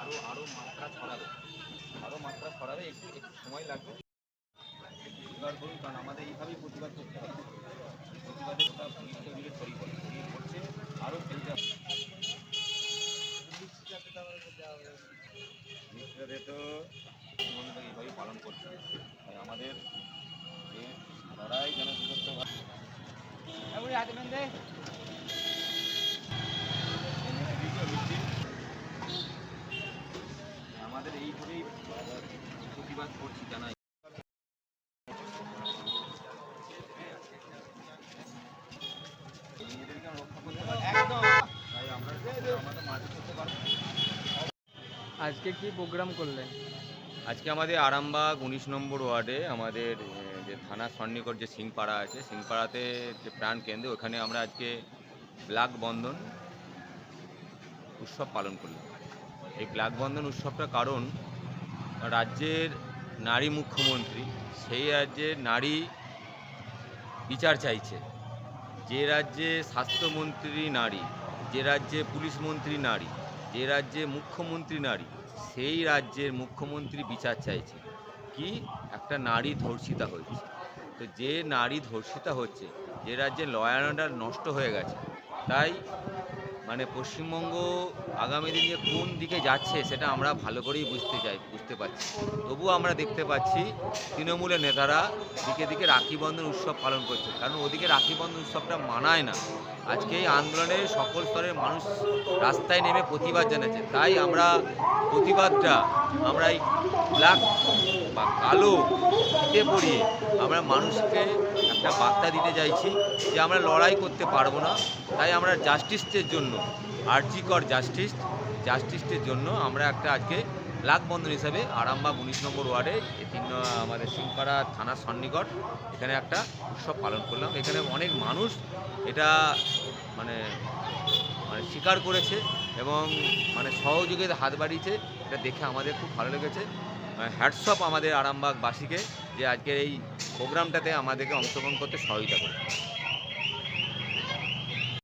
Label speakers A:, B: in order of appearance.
A: আরও আরও মাত্রা ছড়াবে আরও মাত্রা ছড়াবে একটু একটু সময় লাগবে এবার ধরুন কারণ আমাদের এইভাবেই প্রতিবাদ করতে হবে প্রতিবাদের ওটা পুলিশকে ওদিকে ছড়িয়ে পড়ে ছড়িয়ে পড়ছে আরও ফেলতে হবে তো পশ্চিমবঙ্গে এইভাবেই পালন করছে তাই আমাদের লড়াই যেন বিভক্ত হয় আমাদের এইভাবেই প্রতিবাদ করছি জানাই নিজেদেরকে আমরা রক্ষা করতে পারছি একদম তাই আমরা আমাদের মাঝে করতে পারব
B: আজকে কি প্রোগ্রাম করলেন
A: আজকে আমাদের আরামবাগ উনিশ নম্বর ওয়ার্ডে আমাদের যে থানা সন্নিকট যে সিংপাড়া আছে সিংপাড়াতে যে প্রাণ কেন্দ্র ওখানে আমরা আজকে ব্লাক বন্ধন উৎসব পালন করলাম। এই ব্লাক বন্ধন উৎসবটার কারণ রাজ্যের নারী মুখ্যমন্ত্রী, সেই রাজ্যে নারী বিচার চাইছে। যে রাজ্যে স্বাস্থ্যমন্ত্রী নারী, যে রাজ্যে পুলিশ মন্ত্রী নারী, যে রাজ্যে মুখ্যমন্ত্রী নারী, সেই রাজ্যের মুখ্যমন্ত্রী বিচার চাইছে। কি? একটা নারী ধর্ষিতা হয়েছে। তো যে নারী ধর্ষিতা হচ্ছে, যে রাজ্যে লয়ার অর্ডার নষ্ট হয়ে গেছে, তাই মানে পশ্চিমবঙ্গ আগামী দিনে কোন দিকে যাচ্ছে সেটা আমরা ভালো করেই বুঝতে চাই, বুঝতে পারছি। তবুও আমরা দেখতে পাচ্ছি তৃণমূলের নেতারা দিকে দিকে রাখি বন্ধন উৎসব পালন করছে। কারণ ওদিকে রাখি বন্ধন উৎসবটা মানায় না। আজকে এই আন্দোলনে সকল স্তরের মানুষ রাস্তায় নেমে প্রতিবাদ জানাচ্ছে। তাই আমরা প্রতিবাদটা আমরা এই ব্ল্যাক বা কালো ফিতে পরিয়ে আমরা মানুষকে একটা বার্তা দিতে চাইছি যে আমরা লড়াই করতে পারব না, তাই আমরা জাস্টিসের জন্য, আর্জিকর জাস্টিস জাস্টিসের জন্য আমরা একটা আজকে ব্ল্যাক বন্ধন হিসাবে আরামবাগ উনিশ নম্বর ওয়ার্ডে তিন, আমাদের সিংপাড়া থানার সন্নিকট এখানে একটা উৎসব পালন করলাম। এখানে অনেক মানুষ এটা মানে মানে স্বীকার করেছে এবং মানে সহযোগিতা হাত বাড়িয়েছে, এটা দেখে আমাদের খুব ভালো লেগেছে। হ্যাটসঅপ আমাদের আরামবাগবাসীকে যে আজকের এই প্রোগ্রামটাতে আমাদেরকে অংশগ্রহণ করতে সহযোগিতা করেছে।